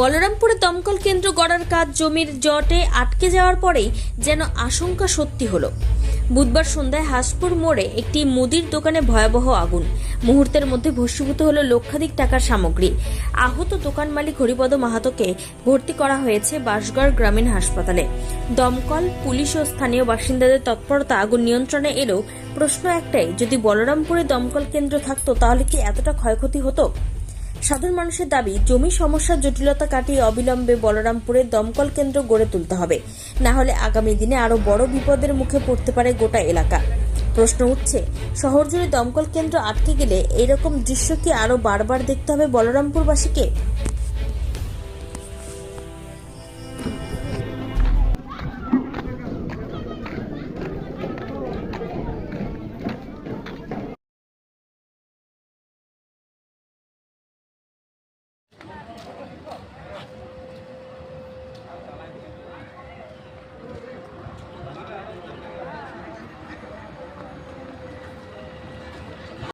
বলরামপুরে দমকল কেন্দ্র গড়ার কাজ জমির জটে আটকে যাওয়ার পরেই যেন আশঙ্কা সত্যি হলো। বুধবার সন্ধ্যায় হাসপুর মোড়ে একটি মুদির দোকানে ভয়াবহ আগুন। মুহূর্তের মধ্যে ভস্মীভূত হলো লক্ষাধিক টাকার সামগ্রী। আহত দোকান মালিক হরিপদ মাহাতোকে ভর্তি করা হয়েছে বাসগড় গ্রামীণ হাসপাতালে। দমকল, পুলিশ ও স্থানীয় বাসিন্দাদের তৎপরতা, আগুন নিয়ন্ত্রণে এলেও প্রশ্ন একটাই, যদি বলরামপুরে দমকল কেন্দ্র থাকতো তাহলে কি এতটা ক্ষয়ক্ষতি হতো? সাধারণ মানুষের দাবি, জমি সমস্যার জটিলতা কাটিয়ে অবিলম্বে বলরামপুরে দমকল কেন্দ্র গড়ে তুলতে হবে। না হলে আগামী দিনে আরও বড় বিপদের মুখে পড়তে পারে গোটা এলাকা। প্রশ্ন উঠছে শহর জুড়ে দমকল কেন্দ্র আটকে গেলে এরকম দৃশ্য কি আরও বারবার দেখতে হবে বলরামপুরবাসীকে?